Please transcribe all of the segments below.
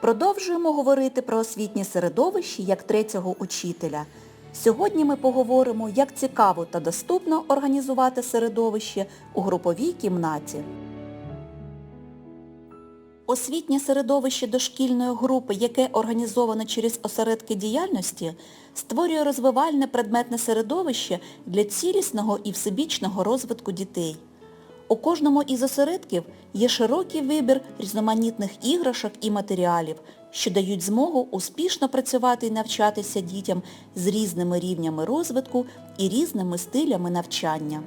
Продовжуємо говорити про освітнє середовище як третього учителя. Сьогодні ми поговоримо, як цікаво та доступно організувати середовище у груповій кімнаті. Освітнє середовище дошкільної групи, яке організовано через осередки діяльності, створює розвивальне предметне середовище для цілісного і всебічного розвитку дітей. У кожному із осередків є широкий вибір різноманітних іграшок і матеріалів, що дають змогу успішно працювати і навчатися дітям з різними рівнями розвитку і різними стилями навчання.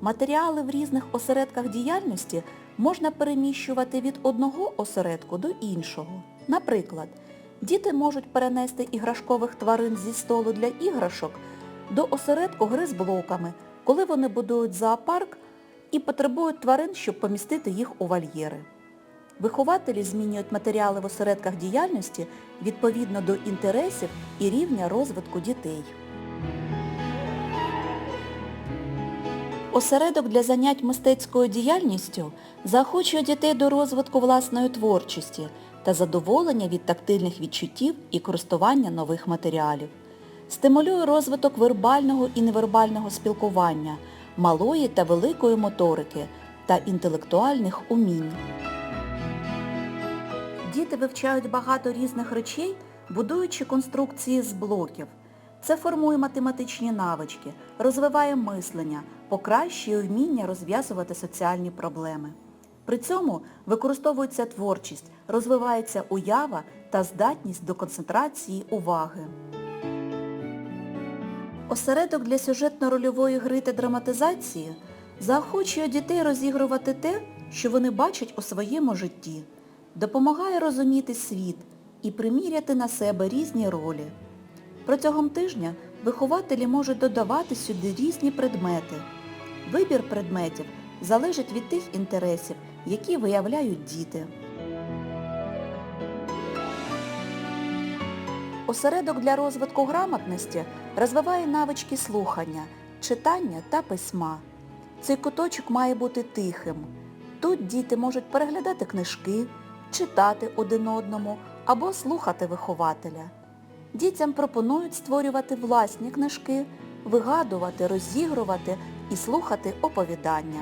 Матеріали в різних осередках діяльності можна переміщувати від одного осередку до іншого. Наприклад, діти можуть перенести іграшкових тварин зі столу для іграшок до осередку гри з блоками, коли вони будують зоопарк і потребують тварин, щоб помістити їх у вольєри. Вихователі змінюють матеріали в осередках діяльності відповідно до інтересів і рівня розвитку дітей. Осередок для занять мистецькою діяльністю заохочує дітей до розвитку власної творчості та задоволення від тактильних відчуттів і користування нових матеріалів. Стимулює розвиток вербального і невербального спілкування, малої та великої моторики та інтелектуальних умінь. Діти вивчають багато різних речей, будуючи конструкції з блоків. Це формує математичні навички, розвиває мислення, покращує вміння розв'язувати соціальні проблеми. При цьому використовується творчість, розвивається уява та здатність до концентрації уваги. Осередок для сюжетно-рольової гри та драматизації заохочує дітей розігрувати те, що вони бачать у своєму житті, допомагає розуміти світ і приміряти на себе різні ролі. Протягом тижня вихователі можуть додавати сюди різні предмети. Вибір предметів залежить від тих інтересів, які виявляють діти. Осередок для розвитку грамотності розвиває навички слухання, читання та письма. Цей куточок має бути тихим. Тут діти можуть переглядати книжки, читати один одному або слухати вихователя. Дітям пропонують створювати власні книжки, вигадувати, розігрувати і слухати оповідання.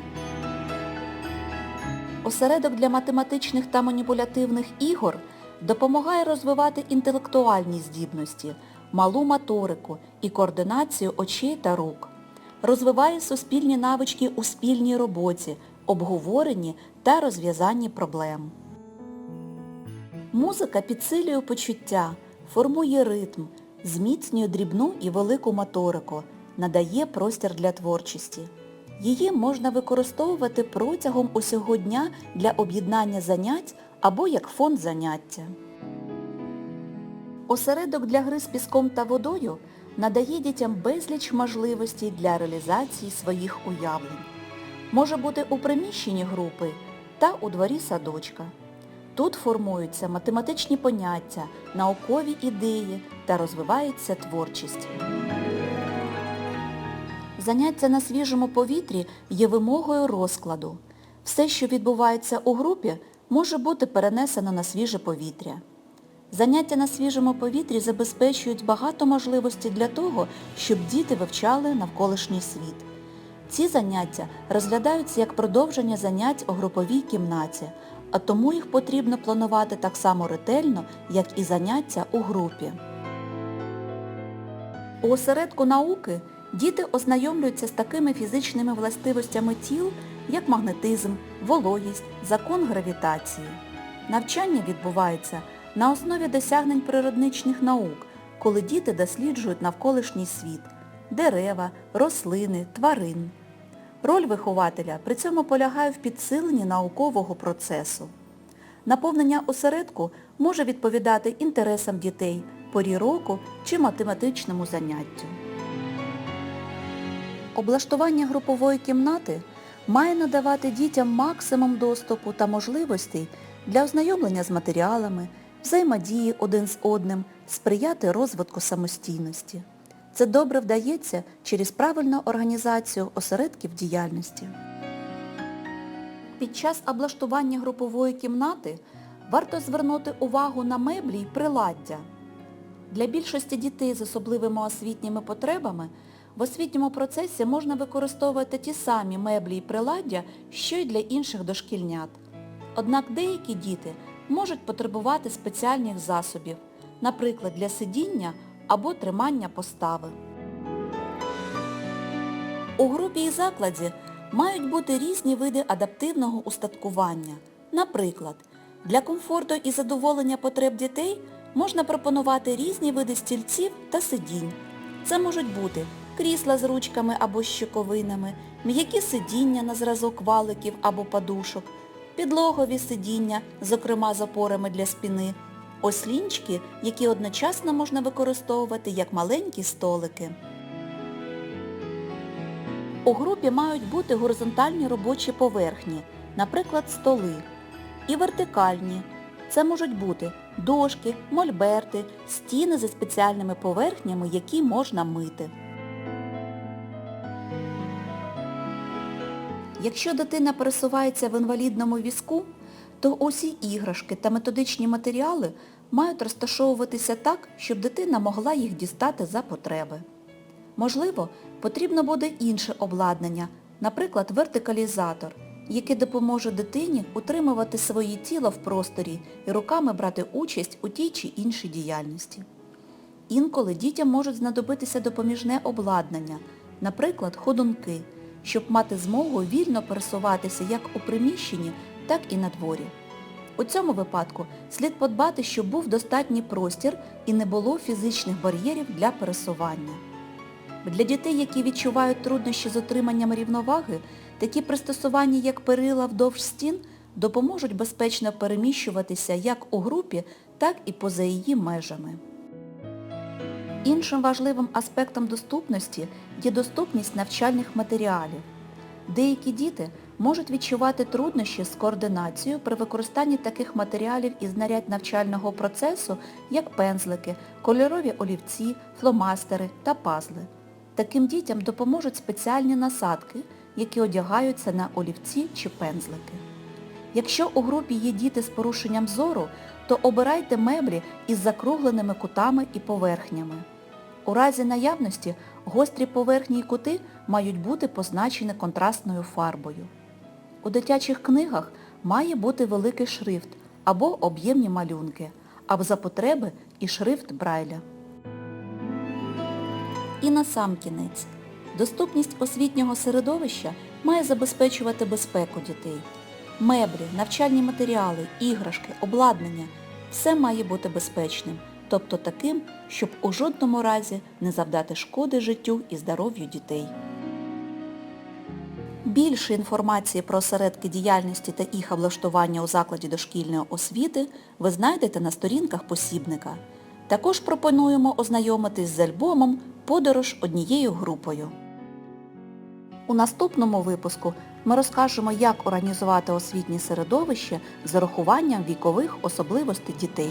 Осередок для математичних та маніпулятивних ігор допомагає розвивати інтелектуальні здібності, малу моторику і координацію очей та рук. Розвиває суспільні навички у спільній роботі, обговоренні та розв'язанні проблем. Музика підсилює почуття, формує ритм, зміцнює дрібну і велику моторику, надає простір для творчості. Її можна використовувати протягом усього дня для об'єднання занять або як фон заняття. Осередок для гри з піском та водою надає дітям безліч можливостей для реалізації своїх уявлень. Може бути у приміщенні групи та у дворі садочка. Тут формуються математичні поняття, наукові ідеї та розвивається творчість. Заняття на свіжому повітрі є вимогою розкладу. Все, що відбувається у групі, може бути перенесено на свіже повітря. Заняття на свіжому повітрі забезпечують багато можливостей для того, щоб діти вивчали навколишній світ. Ці заняття розглядаються як продовження занять у груповій кімнаті, а тому їх потрібно планувати так само ретельно, як і заняття у групі. У осередку науки діти ознайомлюються з такими фізичними властивостями тіл, як магнетизм, вологість, закон гравітації. Навчання відбувається на основі досягнень природничних наук, коли діти досліджують навколишній світ – дерева, рослини, тварин. Роль вихователя при цьому полягає в підсиленні наукового процесу. Наповнення осередку може відповідати інтересам дітей, порі року чи математичному заняттю. Облаштування групової кімнати має надавати дітям максимум доступу та можливостей для ознайомлення з матеріалами, взаємодії один з одним, сприяти розвитку самостійності. Це добре вдається через правильну організацію осередків діяльності. Під час облаштування групової кімнати варто звернути увагу на меблі й приладдя. Для більшості дітей з особливими освітніми потребами в освітньому процесі можна використовувати ті самі меблі і приладдя, що й для інших дошкільнят. Однак деякі діти можуть потребувати спеціальних засобів, наприклад, для сидіння або тримання постави. У групі і закладі мають бути різні види адаптивного устаткування. Наприклад, для комфорту і задоволення потреб дітей можна пропонувати різні види стільців та сидінь. Це можуть бути крісла з ручками або щоковинами, м'які сидіння на зразок валиків або подушок, підлогові сидіння, зокрема з опорами для спини, ослінчики, які одночасно можна використовувати як маленькі столики. У групі мають бути горизонтальні робочі поверхні, наприклад, столи, і вертикальні. Це можуть бути дошки, мольберти, стіни зі спеціальними поверхнями, які можна мити. Якщо дитина пересувається в інвалідному візку, то усі іграшки та методичні матеріали мають розташовуватися так, щоб дитина могла їх дістати за потреби. Можливо, потрібно буде інше обладнання, наприклад, вертикалізатор, який допоможе дитині утримувати своє тіло в просторі і руками брати участь у тій чи іншій діяльності. Інколи дітям можуть знадобитися допоміжне обладнання, наприклад, ходунки, щоб мати змогу вільно пересуватися як у приміщенні, так і на дворі. У цьому випадку слід подбати, щоб був достатній простір і не було фізичних бар'єрів для пересування. Для дітей, які відчувають труднощі з отриманням рівноваги, такі пристосування, як перила вдовж стін, допоможуть безпечно переміщуватися як у групі, так і поза її межами. Іншим важливим аспектом доступності є доступність навчальних матеріалів. Деякі діти можуть відчувати труднощі з координацією при використанні таких матеріалів і знарядь навчального процесу, як пензлики, кольорові олівці, фломастери та пазли. Таким дітям допоможуть спеціальні насадки, які одягаються на олівці чи пензлики. Якщо у групі є діти з порушенням зору, то обирайте меблі із закругленими кутами і поверхнями. У разі наявності гострі поверхні і кути мають бути позначені контрастною фарбою. У дитячих книгах має бути великий шрифт або об'ємні малюнки, а за потреби і шрифт Брайля. І насамкінець. Доступність освітнього середовища має забезпечувати безпеку дітей. Меблі, навчальні матеріали, іграшки, обладнання – все має бути безпечним, тобто таким, щоб у жодному разі не завдати шкоди життю і здоров'ю дітей. Більше інформації про осередки діяльності та їх облаштування у закладі дошкільної освіти ви знайдете на сторінках посібника. Також пропонуємо ознайомитись з альбомом «Подорож однією групою». У наступному випуску ми розкажемо, як організувати освітнє середовище з урахуванням вікових особливостей дітей.